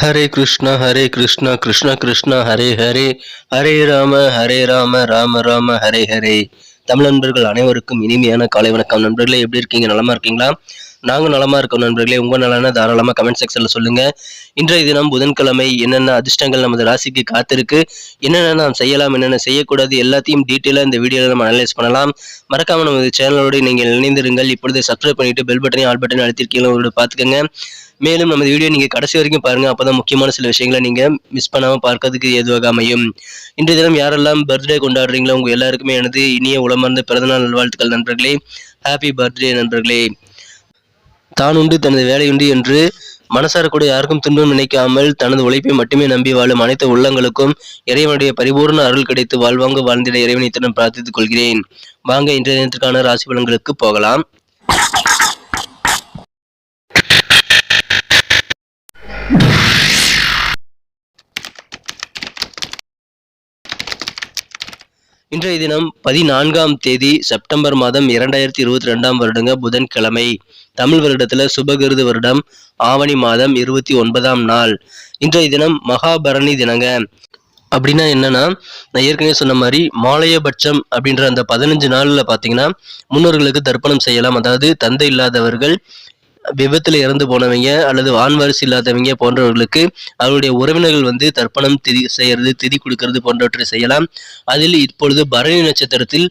ஹரே கிருஷ்ணா ஹரே கிருஷ்ணா கிருஷ்ணா கிருஷ்ணா ஹரே ஹரே. ஹரே ராம ஹரே ராம ராம ராம ஹரே ஹரே. தமிழ் நண்பர்கள் அனைவருக்கும் இனிமையான காலை வணக்கம். நண்பர்களே எப்படி இருக்கீங்க? நலமா இருக்கீங்களா? நாங்கள் நலமா இருக்கோம் நண்பர்களே. உங்க நலன தாராளமாக கமெண்ட் செக்ஷன்ல சொல்லுங்க. இன்றைய தினம் புதன்கிழமை என்னென்ன அதிர்ஷ்டங்கள் நமது ராசிக்கு காத்திருக்கு என்னென்ன நாம் செய்யலாம் என்னென்ன செய்யக்கூடாது எல்லாத்தையும் டீட்டெயிலாக இந்த வீடியோவில் நம்ம அனலைஸ் பண்ணலாம். மறக்காம நமது சேனலோடு நீங்கள் இணைந்திருங்கள். இப்பொழுது சப்ஸ்கிரைப் பண்ணிட்டு பெல் பட்டனையும் ஆல் பட்டனையும் அழுத்திருக்கீங்களா பார்த்துக்கோங்க. மேலும் நமது வீடியோ நீங்க கடைசி வரைக்கும் பாருங்க. அப்பதான் முக்கியமான சில விஷயங்களை நீங்க மிஸ் பண்ணாமல் பார்க்கறதுக்கு ஏதுவாக அமையும். இன்றைய தினம் யாரெல்லாம் பர்த்டே கொண்டாடுறீங்களோ உங்கள் எல்லாருக்குமே எனது இனிய உளமார்ந்த பிறந்தநாள் நல்வாழ்த்துக்கள் நண்பர்களே. ஹாப்பி பர்த்டே நண்பர்களே. தான் உண்டு தனது வேலையுண்டு என்று மனசார கூட யாருக்கும் துன்பம் நினைக்காமல் தனது உழைப்பை மட்டுமே நம்பி வாழும் அனைத்து உள்ளங்களுக்கும் இறைவனுடைய பரிபூர்ண அருள் கிடைத்து வாழ்வாங்க வாழ்ந்திட இறைவனை தினம் பிரார்த்தித்துக் கொள்கிறேன். வாங்க இன்றைய தினத்திற்கான ராசி பலன்களுக்கு போகலாம். இன்றைய தினம் பதினான்காம் தேதி செப்டம்பர் மாதம் இரண்டாயிரத்தி இருபத்தி ரெண்டாம் வருடங்க புதன்கிழமை. தமிழ் வருடத்துல சுபகிருது வருடம் ஆவணி மாதம் இருபத்தி ஒன்பதாம் நாள். இன்றைய தினம் மகாபரணி தினங்க. அப்படின்னா என்னன்னா நான் ஏற்கனவே சொன்ன மாதிரி மாலையபட்சம் அப்படின்ற அந்த பதினஞ்சு நாள்ல பாத்தீங்கன்னா முன்னோர்களுக்கு தர்ப்பணம் செய்யலாம். அதாவது தந்தை இல்லாதவர்கள் விபத்தில் இறந்து போனவங்க அல்லது வான்வாரிசு இல்லாதவங்க போன்றவர்களுக்கு அவருடைய உறவினர்கள் வந்து தர்ப்பணம் திதி செய்யறது திதி கொடுக்கறது போன்றவற்றை செய்யலாம். அதில் இப்பொழுது பரணி நட்சத்திரத்தில்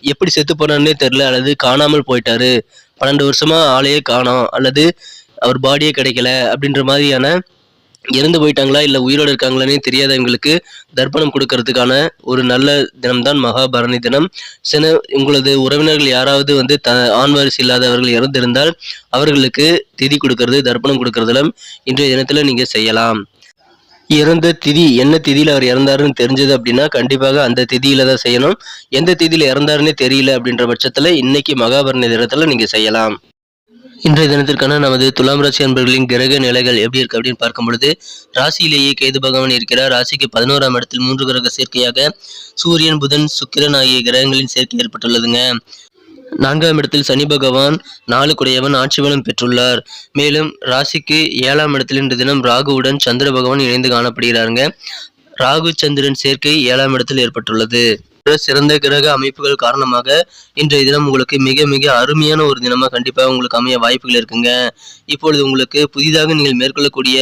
எப்படி செத்து போனார்னே தெரில அல்லது காணாமல் போயிட்டாரு. பன்னெண்டு வருஷமா ஆளையே காணோம். அல்லது அவர் பாடியே கிடைக்கல அப்படின்ற மாதிரியான இறந்து போயிட்டாங்களா இல்லை உயிரோடு இருக்காங்களானே தெரியாதவங்களுக்கு தர்ப்பணம் கொடுக்கறதுக்கான ஒரு நல்ல தினம்தான் மகாபரணி தினம். சில உங்களது உறவினர்கள் யாராவது வந்து த ஆண் வாரிசு இல்லாதவர்கள் இறந்திருந்தால் அவர்களுக்கு திதி கொடுக்கறது தர்ப்பணம் கொடுக்கறதுல இன்றைய தினத்தில் நீங்கள் செய்யலாம். இறந்த திதி என்ன திதியில அவர் இறந்தாருன்னு தெரிஞ்சது அப்படின்னா கண்டிப்பாக அந்த திதியில தான் செய்யணும். எந்த திதியில இறந்தாருன்னே தெரியல அப்படின்ற பட்சத்துல இன்னைக்கு மகாபரணி தினத்துல நீங்க செய்யலாம். இன்றைய தினத்திற்கான நமது துலாம் ராசி அன்பர்களின் கிரக நிலைகள் எப்படி இருக்கு அப்படின்னு பார்க்கும் பொழுது ராசியிலேயே கேது பகவான் இருக்கிறார். ராசிக்கு பதினோராம் இடத்தில் மூன்று கிரக சேர்க்கையாக சூரியன் புதன் சுக்கிரன் ஆகிய கிரகங்களின் சேர்க்கை ஏற்பட்டுள்ளதுங்க. நான்காம் இடத்தில் சனி பகவான் நாலு குடையவன் ஆட்சி பலம் பெற்றுள்ளார். மேலும் ராசிக்கு ஏழாம் இடத்தில் இன்று தினம் ராகுவுடன் சந்திர பகவான் இணைந்து காணப்படுகிறாருங்க. ராகு சந்திரன் சேர்க்கை ஏழாம் இடத்தில் ஏற்பட்டுள்ளது. சிறந்த கிரக அமைப்புகள் காரணமாக இன்றைய தினம் உங்களுக்கு மிக மிக அருமையான ஒரு தினமாக கண்டிப்பாக உங்களுக்கு அமைய வாய்ப்புகள் இருக்குங்க. இப்பொழுது உங்களுக்கு புதிதாக நீங்கள் மேற்கொள்ளக்கூடிய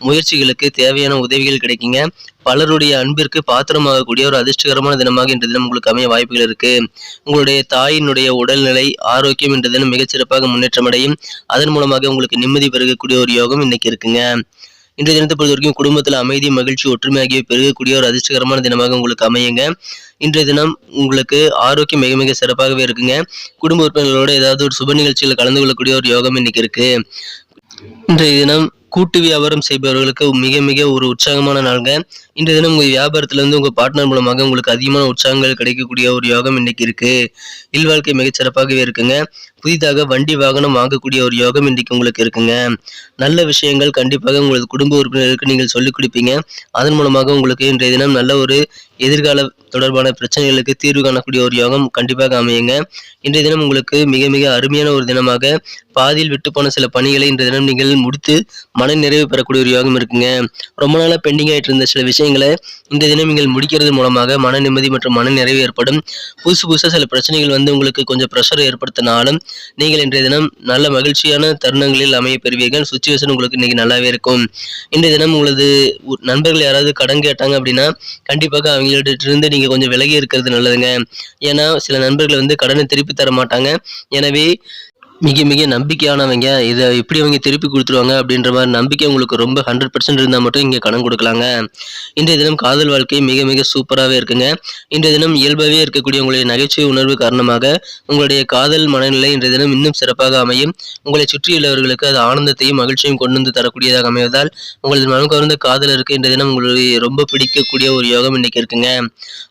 முயற்சிகளுக்கு தேவையான உதவிகள் கிடைக்குங்க. பலருடைய அன்பிற்கு பாத்திரமாகக்கூடிய ஒரு அதிர்ஷ்டகரமான தினமாக இன்று தினம் உங்களுக்கு அமைய வாய்ப்புகள் இருக்கு. உங்களுடைய தாயினுடைய உடல்நிலை ஆரோக்கியம் இன்று தினம் மிகச்சிறப்பாக முன்னேற்றம் அடையும் அதன் மூலமாக உங்களுக்கு நிம்மதி பெருகக்கூடிய ஒரு யோகம் இன்னைக்கு இருக்குங்க. இன்றைய தினத்தை பொறுத்த வரைக்கும் குடும்பத்தில் அமைதி மகிழ்ச்சி ஒற்றுமை ஆகியவை பெருகக்கூடிய ஒரு அதிர்ஷ்டகரமான தினமாக உங்களுக்கு அமையுங்க. இன்றைய தினம் உங்களுக்கு ஆரோக்கியம் மிக மிக சிறப்பாகவே இருக்குங்க. குடும்ப உறுப்பினர்களோட ஏதாவது ஒரு சுப நிகழ்ச்சியில் கலந்து கொள்ளக்கூடிய ஒரு யோகம் இன்னைக்கு இருக்கு. இன்றைய தினம் கூட்டு வியாபாரம் செய்பவர்களுக்கு மிக மிக ஒரு உற்சாகமான நாள்ங்க. இன்றைய தினம் உங்கள் வியாபாரத்துல இருந்து உங்கள் பார்ட்னர் மூலமாக உங்களுக்கு அதிகமான உற்சாகங்கள் கிடைக்கக்கூடிய ஒரு யோகம் இன்னைக்கு இருக்கு. இல்வாழ்க்கை மிகச் சிறப்பாகவே இருக்குங்க. புதிதாக வண்டி வாகனம் வாங்கக்கூடிய ஒரு யோகம் இன்றைக்கு உங்களுக்கு இருக்குங்க. நல்ல விஷயங்கள் கண்டிப்பாக உங்களது குடும்ப உறுப்பினர்களுக்கு நீங்கள் சொல்லிக் கொடுப்பீங்க. அதன் மூலமாக உங்களுக்கு இன்றைய தினம் நல்ல ஒரு எதிர்கால தொடர்பான பிரச்சனைகளுக்கு தீர்வு காணக்கூடிய ஒரு யோகம் கண்டிப்பாக அமையுங்க. இன்றைய தினம் உங்களுக்கு மிக மிக அருமையான ஒரு தினமாக பாதியில் விட்டு போன சில பணிகளை இன்றைய தினம் நீங்கள் முடித்து மன நிறைவு பெறக்கூடிய ஒரு யோகம் இருக்குங்க. ரொம்ப நாளாக பெண்டிங் ஆகிட்டு இருந்த சில விஷயங்களை இந்த தினம் நீங்கள் முடிக்கிறது மூலமாக மன நிம்மதி மற்றும் மன நிறைவு ஏற்படும். புதுசு புதுசாக சில பிரச்சனைகள் வந்து உங்களுக்கு கொஞ்சம் ப்ரெஷர் ஏற்படுத்தினாலும் நீங்கள் இன்றைய தினம் நல்ல மகிழ்ச்சியான தருணங்களில் அமைய பெறுவீர்கள். சுச்சுவேஷன் உங்களுக்கு இன்னைக்கு நல்லாவே இருக்கும். இன்றைய தினம் உங்களது நண்பர்கள் யாராவது கடன் கேட்டாங்க அப்படின்னா கண்டிப்பாக அவங்கள்ட்ட இருந்து நீங்க கொஞ்சம் விலகி இருக்கிறது நல்லதுங்க. ஏன்னா சில நண்பர்கள் வந்து கடனை திருப்பி தர மாட்டாங்க எனவே மிக மிக நம்பிக்கையானவங்க. இதை எப்படி அவங்க திருப்பி கொடுத்துருவாங்க அப்படின்ற மாதிரி நம்பிக்கை உங்களுக்கு ரொம்ப ஹண்ட்ரட் பர்சன்ட் இருந்தால் மட்டும் இங்கே கடன் கொடுக்கலாங்க. இன்றைய தினம் காதல் வாழ்க்கை மிக மிக சூப்பராகவே இருக்குங்க. இன்றைய தினம் இயல்பாகவே இருக்கக்கூடிய உங்களுடைய நகைச்சுவை உணர்வு காரணமாக உங்களுடைய காதல் மனநிலை இன்றைய தினம் இன்னும் சிறப்பாக அமையும். உங்களை சுற்றியுள்ளவர்களுக்கு அது ஆனந்தத்தையும் மகிழ்ச்சியும் கொண்டு வந்து தரக்கூடியதாக அமைவதால் உங்களது மனம் கவர்ந்த காதலருக்கு இன்றைய தினம் உங்களுடைய ரொம்ப பிடிக்கக்கூடிய ஒரு யோகம் இன்னைக்கு இருக்குங்க.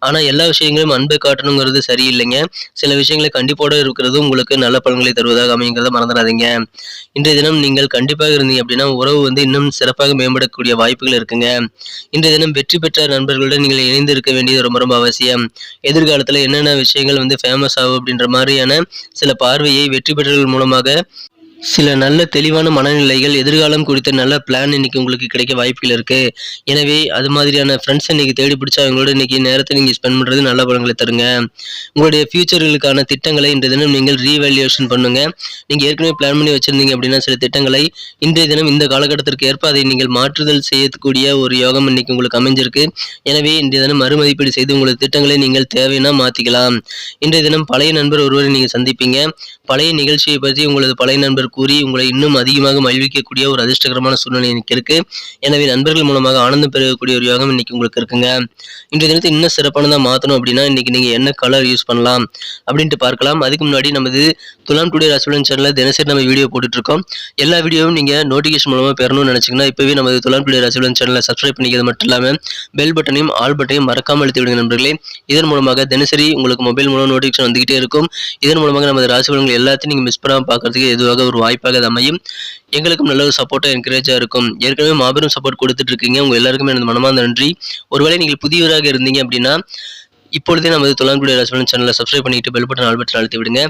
ஆனால் எல்லா விஷயங்களும் அன்பை காட்டணுங்கிறது சரியில்லைங்க. சில விஷயங்களை கண்டிப்போடு இருக்கிறது உங்களுக்கு நல்ல பலன்களை தருவதாக அமையுங்கிறத மறந்துடாதீங்க. இன்றைய தினம் நீங்கள் கண்டிப்பாக இருந்தீங்க அப்படின்னா உறவு வந்து இன்னும் சிறப்பாக மேம்படக்கூடிய வாய்ப்புகள் இருக்குங்க. இன்றைய தினம் வெற்றி பெற்ற நண்பர்களுடன் நீங்கள் இணைந்து இருக்க வேண்டியது ரொம்ப ரொம்ப அவசியம். எதிர்காலத்தில் என்னென்ன விஷயங்கள் வந்து ஃபேமஸ் ஆகும் அப்படின்ற மாதிரியான சில பார்வையை வெற்றி பெற்றவர்கள் மூலமாக சில நல்ல தெளிவான மனநிலைகள் எதிர்காலம் குறித்த நல்ல பிளான் இன்னைக்கு உங்களுக்கு கிடைக்க வாய்ப்புகள் இருக்கு. எனவே அது மாதிரியான ஃப்ரெண்ட்ஸ் இன்னைக்கு தேடி பிடிச்சா அவங்களோட இன்னைக்கு நேரத்தை நீங்க ஸ்பெண்ட் பண்றது நல்ல பலன்களை தருங்க. உங்களுடைய ஃபியூச்சர்களுக்கான திட்டங்களை இன்றைய தினம் நீங்கள் ரீவேல்யூஷன் பண்ணுங்க. நீங்க ஏற்கனவே பிளான் பண்ணி வச்சிருந்தீங்க அப்படின்னா சில திட்டங்களை இன்றைய தினம் இந்த காலகட்டத்திற்கு ஏற்ப அதை நீங்கள் மாற்றுதல் செய்யக்கூடிய ஒரு யோகம் இன்னைக்கு உங்களுக்கு அமைஞ்சிருக்கு. எனவே இன்றைய தினம் மறுமதிப்பீடு செய்து உங்களது திட்டங்களை நீங்கள் தேவைன்னா மாத்திக்கலாம். இன்றைய தினம் பழைய நண்பர் ஒருவரை நீங்க சந்திப்பீங்க. பழைய நிகழ்ச்சியை பற்றி உங்களது பழைய நண்பர் கூறி உங்களை இன்னும் அதிகமாக மகிழ்விக்கக்கூடிய ஒரு அதிர்ஷ்டகரமான சூழ்நிலை இன்னைக்கு இருக்கு. எனவே நண்பர்கள் மூலமாக ஆனந்தம் பெறக்கூடிய ஒரு யோகம் இன்னைக்கு உங்களுக்கு இருக்குங்க. இன்றைய தினத்தை இன்னும் சிறப்பானதா மாற்றணும் அப்படின்னா இன்னைக்கு நீங்க என்ன கலர் யூஸ் பண்ணலாம் அப்படின்ட்டு பார்க்கலாம். அதுக்கு முன்னாடி நமது துலாம் டுடே ராசிபலன் சேனல்ல தினசரி நம்ம வீடியோ போட்டுட்டு இருக்கோம் எல்லா வீடியோவும் நீங்க நோட்டிஃபிகேஷன் மூலமாக பெறணும்னு நினைச்சீங்கன்னா இப்பவே நமது துலாம் டுடே ராசிபலன் சேனலை சப்ஸ்கிரைப் பண்ணிக்கிறது மட்டும் இல்லாமல் பெல் பட்டனையும் ஆல் பட்டனையும் மறக்காமல் அழுத்தி விடுங்க நண்பர்களே. இதன் மூலமாக தினசரி உங்களுக்கு மொபைல் மூலம் நோட்டிஃபிகேஷன் வந்துகிட்டே இருக்கும். இதன் மூலமாக நமது ராசிபலன்கள் எல்லாத்தையும் நீங்க மிஸ் பண்ணாம பார்க்கறதுக்கு எதுவாக ஒரு வாய்ப்பாக அது அமையும் எங்களுக்கும் நல்ல ஒரு சப்போர்ட்டாக என்கரேஜாக இருக்கும். ஏற்கனவே மாபெரும் சப்போர்ட் கொடுத்துட்டு இருக்கீங்க உங்கள் எல்லாருக்குமே எனது மனமார்ந்த நன்றி. ஒருவேளை நீங்கள் புதியவராக இருந்தீங்க அப்படின்னா இப்பொழுதே நமது தொழில்குடி ராசிபலன் சேனலை சப்ஸ்கிரைப் பண்ணிட்டு பெல் பட்டன் ஆல் பட்டன் அழுத்தி விடுங்க.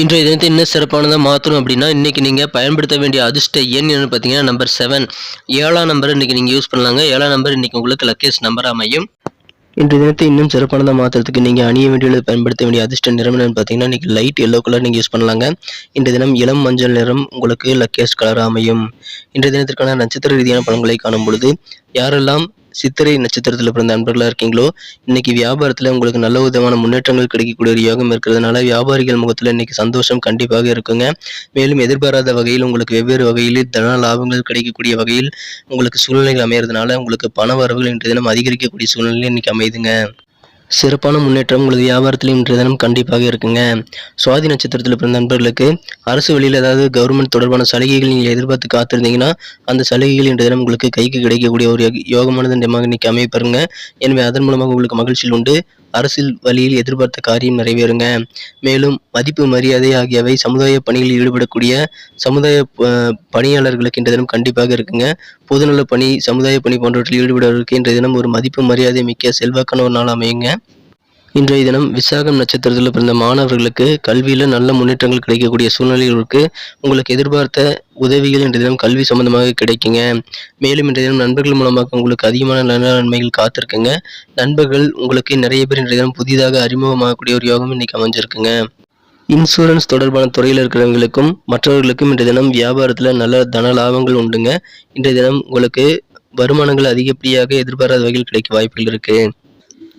இன்றைய தினத்தை இன்னும் சிறப்பானதாக மாற்றணும் அப்படின்னா இன்னைக்கு நீங்கள் பயன்படுத்த வேண்டிய அதிர்ஷ்ட எண் என்னன்னு பார்த்தீங்கன்னா நம்பர் செவன் ஏழாம் நம்பர் இன்னைக்கு நீங்கள் யூஸ் பண்ணலாங்க. ஏழாம் நம்பர் இன்னைக்கு உங்களுக்கு லக்கேஸ் நம்பர் அமையும். இன்றைய தினத்தை இன்னும் சிறப்பானதாக மாற்றுறதுக்கு நீங்கள் அணிய வேண்டியது பயன்படுத்த வேண்டிய அதிர்ஷ்ட நிறம் என்னன்னு பார்த்தீங்கன்னா இன்னைக்கு லைட் எல்லோ கலர் நீங்கள் யூஸ் பண்ணலாங்க. இன்றைய தினம் இளம் மஞ்சள் நிறம் உங்களுக்கு லக்கேஸ்ட் கலர் அமையும். இன்றைய தினத்திற்கான நட்சத்திர ரீதியான பலன்களை காணும் பொழுது யாரெல்லாம் சித்திரை நட்சத்திரத்தில் பிறந்த நண்பர்களாக இருக்கீங்களோ இன்னைக்கு வியாபாரத்தில் உங்களுக்கு நல்ல விதமான முன்னேற்றங்கள் கிடைக்கக்கூடிய ஒரு யோகம் இருக்கிறதுனால வியாபாரிகள் முகத்தில் இன்னைக்கு சந்தோஷம் கண்டிப்பாக இருக்குங்க. மேலும் எதிர்பாராத வகையில் உங்களுக்கு வெவ்வேறு வகையில் தன லாபங்கள் கிடைக்கக்கூடிய வகையில் உங்களுக்கு சூழ்நிலைகள் அமையறதுனால உங்களுக்கு பண வரவுகள் இன்றைய தினம் அதிகரிக்கக்கூடிய சூழ்நிலை இன்னைக்கு அமையுதுங்க. சிறப்பான முன்னேற்றம் உங்களது வியாபாரத்திலும் இன்றைய தினம் கண்டிப்பாக இருக்குங்க. சுவாதி நட்சத்திரத்தில் பிறந்த நண்பர்களுக்கு அரசு வழியில் ஏதாவது கவர்மெண்ட் தொடர்பான சலுகைகள் நீங்கள் எதிர்பார்த்து காத்திருந்தீங்கன்னா அந்த சலுகைகள் இன்றைய தினம் உங்களுக்கு கைக்கு கிடைக்கக்கூடிய ஒரு யோக- யோகமான தினமாக இன்னைக்கு அமைப்பருங்க எனவே அதன் மூலமாக உங்களுக்கு மகிழ்ச்சியில் உண்டு. அரசியல் வழியில் எதிர்பார்த்த காரியம் நிறைவேறுங்க. மேலும் மதிப்பு மரியாதை ஆகியவை சமுதாய பணியில் ஈடுபடக்கூடிய சமுதாய பணியாளர்களுக்கு இன்றைய தினம் கண்டிப்பாக இருக்குங்க. பொதுநல பணி சமுதாய பணி போன்றவற்றில் ஈடுபடுவதற்கு இன்றைய தினம் ஒரு மதிப்பு மரியாதை மிக்க செல்வாக்கான ஒரு நாள் அமையுங்க. இன்றைய தினம் விசாகம் நட்சத்திரத்தில் பிறந்த மாணவர்களுக்கு கல்வியில் நல்ல முன்னேற்றங்கள் கிடைக்கக்கூடிய சூழ்நிலைகள் இருக்குது உங்களுக்கு எதிர்பார்த்த உதவிகள் இன்றைய தினம் கல்வி சம்பந்தமாக கிடைக்குங்க. மேலும் இன்றைய தினம் நண்பர்கள் மூலமாக உங்களுக்கு அதிகமான நல்ல நன்மைகள் காத்திருக்குங்க. நண்பர்கள் உங்களுக்கு நிறைய பேர் இன்றைய தினம் புதிதாக அறிமுகமாகக்கூடிய ஒரு யோகம் இன்னைக்கு அமைஞ்சிருக்குங்க. இன்சூரன்ஸ் தொடர்பான துறையில் இருக்கிறவங்களுக்கும் மற்றவர்களுக்கும் இன்றைய தினம் வியாபாரத்தில் நல்ல தன லாபங்கள் உண்டுங்க. இன்றைய தினம் உங்களுக்கு வருமானங்கள் அதிகப்படியாக எதிர்பாராத வகையில் கிடைக்க வாய்ப்புகள் இருக்குது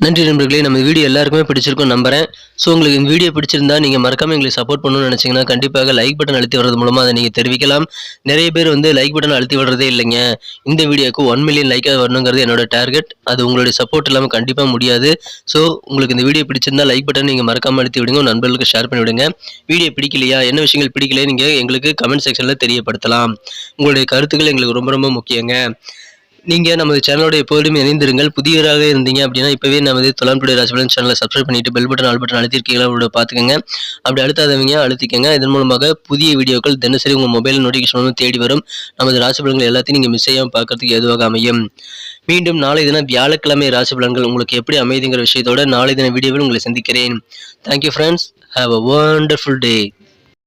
நன்றி நண்பர்களே நம்ம வீடியோ எல்லாருக்குமே பிடிச்சிருக்கும் நம்புறேன். ஸோ உங்களுக்கு இந்த வீடியோ பிடிச்சிருந்தா நீங்கள் மறக்காம எங்களுக்கு சப்போர்ட் பண்ணணும்னு நினச்சிங்கன்னா கண்டிப்பாக லைக் பட்டன் அழுத்தி வர்றது மூலமாக அதை நீங்கள் தெரிவிக்கலாம். நிறைய பேர் வந்து லைக் பட்டன் அழுத்தி விடுறதே இல்லைங்க. இந்த வீடியோக்கு ஒன் மில்லியன் லைக்காக வரணுங்கிறது என்னோட டார்கெட் அது உங்களுடைய சப்போர்ட் இல்லாமல் கண்டிப்பாக முடியாது. ஸோ உங்களுக்கு இந்த வீடியோ பிடிச்சிருந்தா லைக் பட்டன் நீங்கள் மறக்காமல் அழுத்தி விடுங்க. நண்பர்களுக்கு ஷேர் பண்ணி விடுங்க. வீடியோ பிடிக்கலையா? என்ன விஷயங்கள் பிடிக்கலையே? நீங்கள் எங்களுக்கு கமெண்ட் செக்ஷனில் தெரியப்படுத்தலாம். உங்களுடைய கருத்துக்கள் எங்களுக்கு ரொம்ப ரொம்ப முக்கியங்க. நீங்கள் நமது சேனலோட எப்போதும் இணைந்திருங்கள். புதியவராக இருந்தீங்க அப்படின்னா இப்போவே நமது தொலான்புடைய ராஜபலன் சேனலை சப்ஸ்கிரைப் பண்ணிட்டு பெல் பட்டன் ஆல் பட்டன் அழுத்திருக்கீங்களா? அவரோட பார்த்துக்கோங்க. அப்படி அழுத்தாதவங்க அழுத்திக்கங்க. இதன் மூலமாக புதிய வீடியோக்கள் தினசரி உங்கள் மொபைல் நோட்டிஃபிகேஷன் தேடி வரும். நமது ராசிபலன்கள் எல்லாத்தையும் நீங்கள் மிஸ் செய்யாமல் பார்க்கறதுக்கு எதுவாக அமையும். மீண்டும் நாளை தினம் வியாழக்கிழமை ராசி பலன்கள் உங்களுக்கு எப்படி அமைதுங்கிற விஷயத்தோட நாளை தின வீடியோவில் உங்களை சந்திக்கிறேன். Thank you friends have a wonderful day